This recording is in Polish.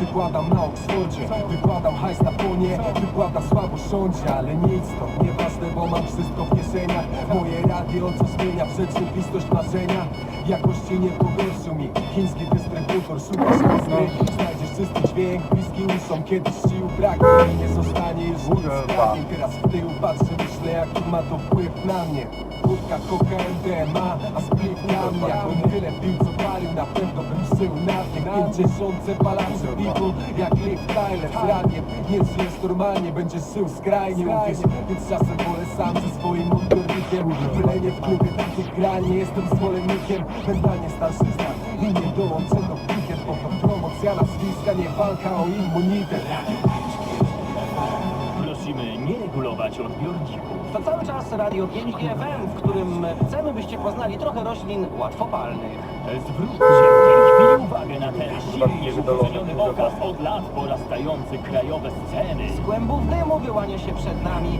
Wykładam na Oksfordzie Wykładam hajs na ponie Wykładam słabo sądzie Ale nic to nieważne, bo mam wszystko w kieszeniach. Moje radio, co zmienia w rzeczywistość marzenia. Jakości nie powierszył mi Chiński dystrybutor Szukasz nazwy Znajdziesz czysty dźwięk Bliski uszom Kiedyś sił braknie I nie zostanie już nic. Teraz w tył patrzę jaki ma to wpływ na mnie. Wódka, koka, MDMA A split na mnie. Jakbym tyle pił co palił Na pewno bym żył na dnie Pięćdziesiątce palacze piwu Jak Liv Tyler z raniem Nie żyjesz normalnie Będziesz żył skrajnie. Uwierz Więc czasem wolę sam ze swoim odbiornikiem. Wylenie w klubie takich granie Jestem zwolennikiem. Mentalnie starszyzna I nie dołączę do pikiet Bo to promocja nazwiska Nie walka o immunitet nie regulować odbiorników. To cały czas Radio 5 FM, w którym chcemy, byście poznali trochę roślin łatwopalnych. Zwróćcie w tej chwili uwagę na ten silnie upośledzony okaz od lat porastający krajowe sceny. Z głębów dymu wyłania się przed nami!